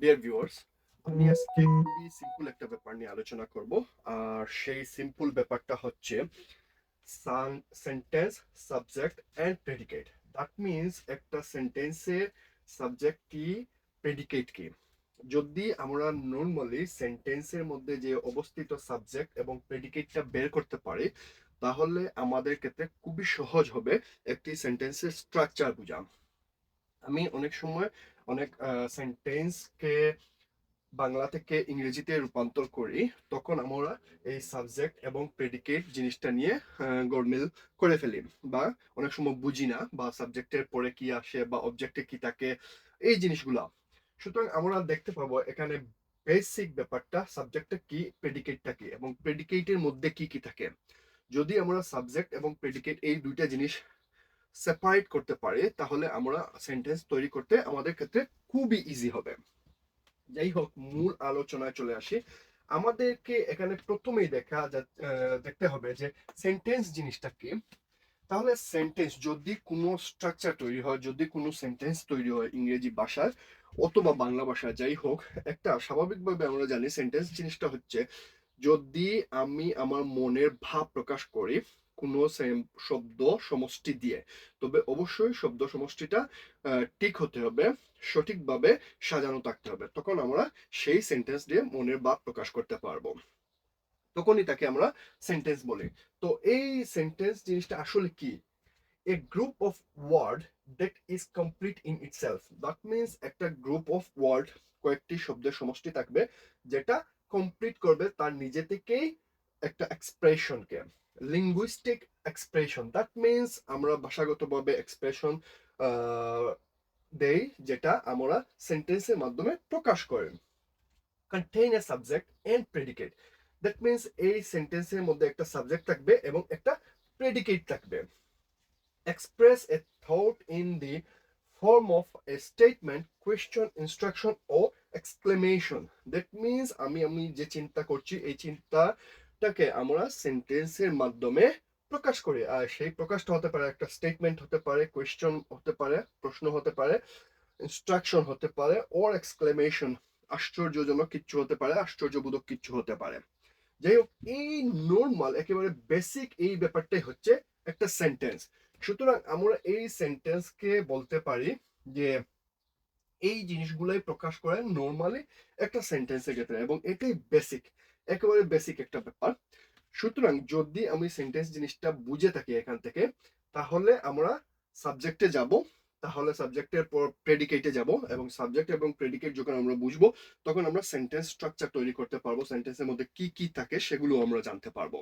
Dear viewers আমি আজকে খুবই সিম্পল একটা ব্যাপার নিয়ে আলোচনা করব। আর সেই সিম্পল ব্যাপারটা হচ্ছে sentence subject and predicate that means একটা সেন্টেন্সে সাবজেক্ট কি প্রেডিকেট কি? যদি আমরা নর্মালি সেন্টেন্সের মধ্যে যে অবস্থিত সাবজেক্ট এবং প্রেডিকেটটা বের করতে পারি তাহলে আমাদের ক্ষেত্রে খুবই সহজ হবে একটি সেন্টেন্সের স্ট্রাকচার বোঝা। আমি অনেক সময় অনেক সেন্টেন্সকে বাংলা থেকে ইংরেজিতে রূপান্তর করি, তখন আমরা এই সাবজেক্ট এবং প্রেডিকেট জিনিসটা নিয়ে গোলমেল করে ফেলি। বা অনেক সময় বুঝি না বা সাবজেক্টের পরে কি আসে বা অবজেক্টে কি থাকে, এই জিনিসগুলা। সুতরাং আমরা দেখতে পাবো এখানে বেসিক ব্যাপারটা সাবজেক্টটা কি প্রেডিকেটটা কি, এবং প্রেডিকেটের মধ্যে কি কি থাকে। যদি আমরা সাবজেক্ট এবং প্রেডিকেট এই দুইটা জিনিস সেপারেট করতে পারি, তাহলে আমরা সেন্টেন্স তৈরি করতে আমাদের ক্ষেত্রে খুবই ইজি হবে। যাই হোক, মূল আলোচনায় চলে আসি। আমাদেরকে এখানে প্রথমেই দেখা দেখতে হবে যে সেন্টেন্স জিনিসটা কি। তাহলে সেন্টেন্স যদি কোনো স্ট্রাকচার তৈরি হয়, যদি কোনো সেন্টেন্স তৈরি হয় ইংরেজি ভাষায় অথবা বাংলা ভাষায়, যাই হোক, একটা স্বাভাবিকভাবে আমরা জানি সেন্টেন্স জিনিসটা হচ্ছে যদি আমি আমার মনের ভাব প্রকাশ করি কোনো শব্দ সমষ্টি দিয়ে, তবে অবশ্যই শব্দ সমষ্টিটা ঠিক হতে হবে, সঠিকভাবে সাজানো থাকতে হবে। তখন আমরা সেই সেন্টেন্স দিয়ে মনের ভাব প্রকাশ করতে পারব। তখনই তাকে আমরা সেন্টেন্স বলি। তো এই সেন্টেন্স জিনিসটা আসলে কি? A group of word that is complete in itself that means একটা গ্রুপ অফ ওয়ার্ড কয়েকটি শব্দের সমষ্টি থাকবে, যেটা কমপ্লিট করবে তার নিজে থেকেই একটা এক্সপ্রেশনকে লিঙ্গুইস্টিক এক্সপ্রেশন দ্যাট মিনস আমরা ভাষাগতভাবে এক্সপ্রেশন দেই যেটা আমরা সেন্টেন্সের মাধ্যমে প্রকাশ করি contain a subject and predicate that means এই সেন্টেন্সের মধ্যে একটা সাবজেক্ট থাকবে এবং একটা প্রেডিকেট থাকবে। Express a thought in the form of a statement question instruction or exclamation that means আমি আমি যে চিন্তা করছি, এই চিন্তাটাকে আমরা সেন্টেন্সের মাধ্যমে প্রকাশ করি। আর সেই প্রকাশটা হতে পারে, একটা স্টেটমেন্ট হতে পারে কোয়েশ্চন হতে পারে, প্রশ্ন হতে পারে ইনস্ট্রাকশন হতে পারে ওর এক্সক্লেমেশন আশ্চর্যজনক কিচ্ছু হতে পারে, আশ্চর্যবোধক কিচ্ছু হতে পারে। যাই হোক, এই নর্মাল একেবারে বেসিক এই ব্যাপারটাই হচ্ছে একটা সেন্টেন্স সুতরাং আমরা এই সেন্টেন্সকে বলতে পারি যে এই জিনিসগুলাই প্রকাশ করে নর্মালি একটা সেন্টেন্সের ক্ষেত্রে এবং এটাই বেসিক একেবারে বেসিক একটা ব্যাপার। সুতরাং যদি আমি সেন্টেন্স জিনিসটা বুঝে থাকি এখান থেকে, তাহলে আমরা সাবজেক্টে যাব, তাহলে সাবজেক্টের পর প্রেডিকেটে যাব এবং সাবজেক্ট এবং প্রেডিকেট যখন আমরা বুঝব, তখন আমরা সেন্টেন্স স্ট্রাকচার তৈরি করতে পারব সেন্টেন্সের মধ্যে কি কি থাকে সেগুলো আমরা জানতে পারব।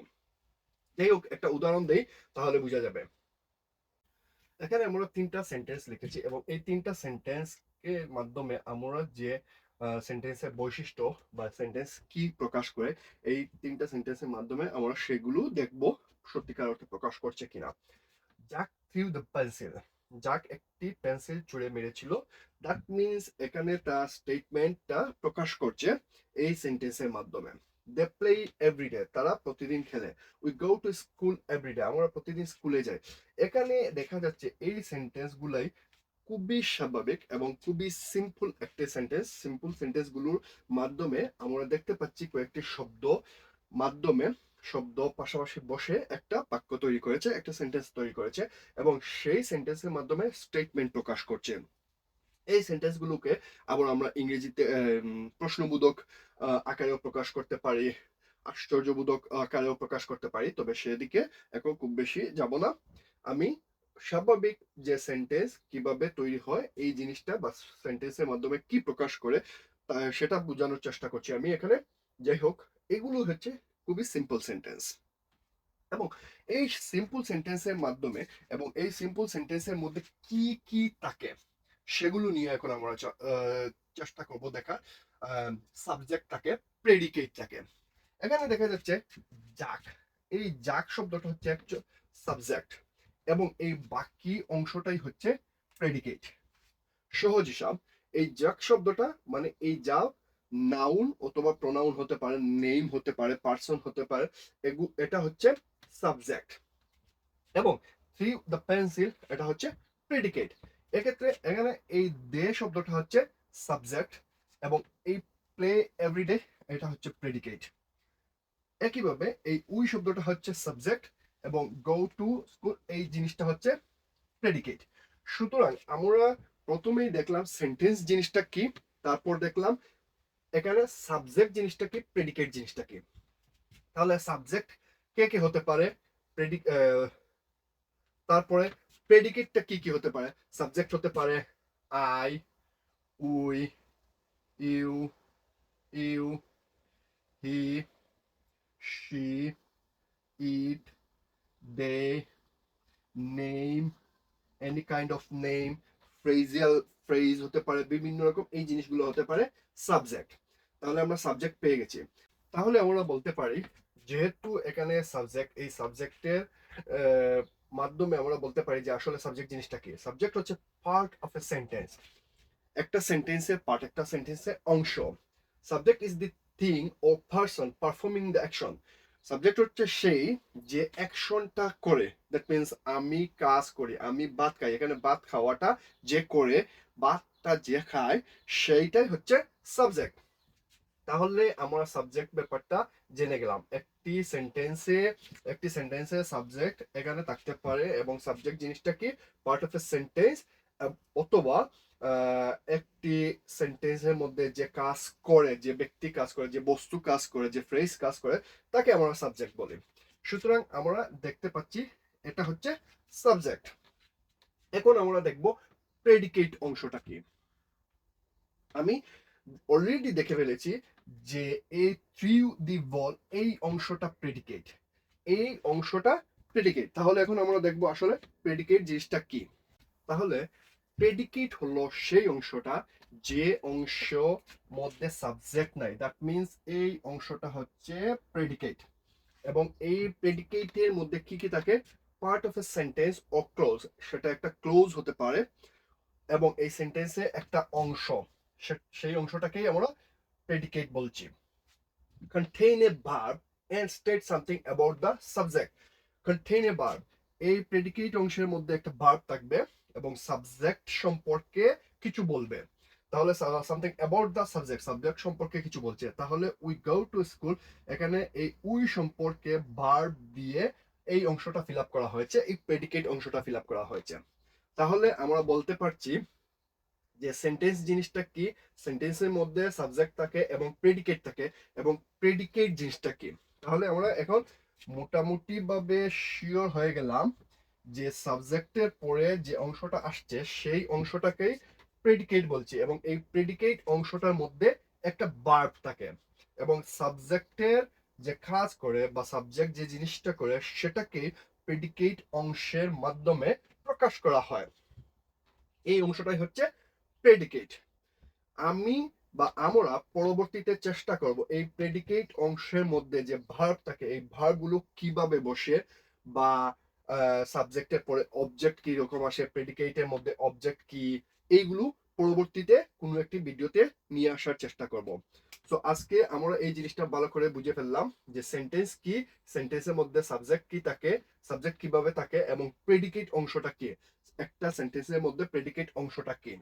যাই হোক, একটা উদাহরণ দেই, তাহলে বোঝা যাবে। এখানে আমরা তিনটা সেন্টেন্স লিখেছি এবং এই তিনটা সেন্টেন্স এর মাধ্যমে আমরা যে সেন্টেন্সের বৈশিষ্ট্য বা সেন্টেন্স কি প্রকাশ করে, এই তিনটা সেন্টেন্সের মাধ্যমে আমরা সেগুলো দেখব সত্যিকার অর্থে প্রকাশ করছে কিনা। Jack threw the pencil Jack একটি পেন্সিল ছুঁড়ে মেরেছিল। দ্যাট মিনস এখানে তার স্টেটমেন্টটা প্রকাশ করছে এই সেন্টেন্সের মাধ্যমে। দে প্লে এভরিডে তারা প্রতিদিন খেলে। We go to school everyday আমরা প্রতিদিন স্কুলে যাই। এখানে দেখা যাচ্ছে এই সেন্টেন্স গুলাই খুবই স্বাভাবিক এবং খুবই সিম্পল একটি সেন্টেন্স সিম্পল সেন্টেন্সগুলোর মাধ্যমে আমরা দেখতে পাচ্ছি কয়েকটি শব্দ মাধ্যমে, শব্দ পাশাপাশি বসে একটা বাক্য তৈরি করেছে, একটা সেন্টেন্স তৈরি করেছে এবং সেই সেন্টেন্সের মাধ্যমে স্টেটমেন্ট প্রকাশ করছে। এই সেন্টেন্স গুলোকে আবার আমরা ইংরেজিতে প্রশ্নবোধক আকারেও প্রকাশ করতে পারি, আশ্চর্যবোধক আকারেও প্রকাশ করতে পারি, তবে সেদিকে এখন খুব বেশি যাব না। আমি স্বাভাবিক যে সেন্টেন্স কীভাবে তৈরি হয়, এই জিনিসটা বা সেন্টেন্সের মাধ্যমে কি প্রকাশ করে সেটা বোঝানোর চেষ্টা করছি আমি এখানে। যাই হোক, এগুলো হচ্ছে খুবই সিম্পল সেন্টেন্স এবং এই সিম্পল সেন্টেন্সের মাধ্যমে এবং এই সিম্পল সেন্টেন্সের মধ্যে কি কি থাকে, সেগুলো নিয়ে এখন আমরা চেষ্টা করব দেখার সাবজেক্ট থাকে প্রেডিকেট থাকে। এখানে দেখা যাচ্ছে জাক এই জাক শব্দটা হচ্ছে একটা সাবজেক্ট এবং এই বাকি অংশটাই হচ্ছে প্রেডিকেট সহজ হিসাব, এই জাক শব্দটা মানে এই যা নাউন অথবা প্রোনাউন হতে পারে নেম হতে পারে পার্সন হতে পারে এটা হচ্ছে সাবজেক্ট এবং থ্রি দ্য পেন্সিল এটা হচ্ছে প্রেডিকেট এক্ষেত্রে এখানে এই দে শব্দটা হচ্ছে সাবজেক্ট এবং এই প্লে এভরিডে এটা হচ্ছে প্রেডিকেট একইভাবে এই উই শব্দটা হচ্ছে সাবজেক্ট এবং গো টু স্কুল এই জিনিসটা হচ্ছে প্রেডিকেট সুতরাং আমরা প্রথমেই দেখলাম সেন্টেন্স জিনিসটা কি তারপর দেখলাম এখানে সাবজেক্ট জিনিসটা কি প্রেডিকেট জিনিসটা কি। তাহলে সাবজেক্ট কে কে হতে পারে? প্রেডিক তারপরে প্রেডিকেটটা কি কি হতে পারে? সাবজেক্ট হতে পারে I we you you he she, it, they, name, any kind of name, phrasal phrase হতে পারে বিভিন্ন রকম এই জিনিসগুলো হতে পারে সাবজেক্ট তাহলে আমরা সাবজেক্ট পেয়ে গেছি। তাহলে আমরা বলতে পারি যেহেতু এখানে সাবজেক্ট এই সাবজেক্টের মাধ্যমে আমরা বলতে পারি যে আসলে সাবজেক্ট জিনিসটা কি। সাবজেক্ট হচ্ছে পার্ট অফ এ সেন্টেন্স একটা সেন্টেন্সের পার্ট একটা সেন্টেন্সের অংশ। Subject is the thing or person performing the action subject হচ্ছে সেই যে অ্যাকশনটা করে দ্যাট মিনস আমি কাজ করি, আমি ভাত খাই, এখানে ভাত খাওয়াটা যে করে, ভাতটা যে খায়, সেইটাই হচ্ছে সাবজেক্ট তাহলে আমরা সাবজেক্ট ব্যাপারটা জেনে গেলাম। একটি সেন্টেন্সে একটি সেন্টেন্সে সাবজেক্ট এখানে থাকতে পারে এবং সাবজেক্ট জিনিসটা কি? পার্ট অফ এ সেন্টেন্স অথবা একটি সেন্টেন্সের মধ্যে যে কাজ করে, যে ব্যক্তি কাজ করে, যে বস্তু কাজ করে, যে ফ্রেজ কাজ করে, তাকে আমরা সাবজেক্ট বলি। সুতরাং আমরা দেখতে পাচ্ছি এটা হচ্ছে সাবজেক্ট এখন আমরা দেখব প্রেডিকেট অংশটা কি। আমি অলরেডি দেখে ফেলেছি যে এই থ্রি দি বল এই অংশটা প্রেডিকেট এই অংশটা প্রেডিকেট তাহলে এখন আমরা দেখব আসলে প্রেডিকেট জিনিসটা কি। তাহলে প্রেডিকেট হলো সেই অংশটা, যে অংশ মধ্যে সাবজেক্ট নাই। দ্যাট মিন্স এই অংশটা হচ্ছে প্রেডিকেট এবং এই প্রেডিকেটের মধ্যে কি কি থাকে? Part of a sentence or clause সেটা একটা ক্লোজ হতে পারে। এবং এই সেন্টেন্সে একটা অংশ। সেই অংশটাকেই আমরা প্রেডিকেট বলছি। Contain a verb and state something about the subject contain a verb এই প্রেডিকেট অংশের মধ্যে একটা ভার্ব থাকবে। এবং সাবজেক্ট সম্পর্কে কিছু বলবে। তাহলে something about the subject subject সম্পর্কে কিছু বলছে। তাহলে উই গো টু স্কুল এখানে এই উই সম্পর্কে ভার্ব দিয়ে এই অংশটা ফিল আপ করা হয়েছে, এই প্রেডিকেট অংশটা ফিল আপ করা হয়েছে। তাহলে আমরা বলতে পারছি যে সেন্টেন্স জিনিসটা কি? সেন্টেন্সের মধ্যে সাবজেক্ট থাকে এবং প্রেডিকেট থাকে, এবং প্রেডিকেট জিনিসটা কি? তাহলে আমরা এখন মোটামুটি ভাবে শিওর হয়ে গেলাম যে সাবজেক্টের পরে যে অংশটা আসছে, সেই অংশটাকেই প্রেডিকেট বলছি এবং এই প্রেডিকেট অংশটার মধ্যে একটা বার্ব থাকে এবং সাবজেক্টের যে কাজ করে বা সাবজেক্ট যে জিনিসটা করে সেটাকে প্রেডিকেট অংশের মাধ্যমে প্রকাশ করা হয়। এই অংশটাই হচ্ছে প্রেডিকেট আমি বা আমরা পরবর্তীতে চেষ্টা করব এই প্রেডিকেট অংশের মধ্যে যে ভার্ব থাকে, এই ভার্বগুলো কীভাবে বসে বা সাবজেক্টের পরে অবজেক্ট কি রকম আসে প্রেডিকেটের মধ্যে অবজেক্ট কি, এইগুলো পরবর্তীতে কোনো একটি ভিডিওতে নিয়ে আসার চেষ্টা করব। তো আজকে আমরা এই জিনিসটা ভালো করে বুঝে ফেললাম যে সেন্টেন্স কি সেন্টেন্সের মধ্যে সাবজেক্ট কি থাকে সাবজেক্ট কীভাবে থাকে এবং প্রেডিকেট অংশটা কি, একটা সেন্টেন্সের মধ্যে প্রেডিকেট অংশটা কি।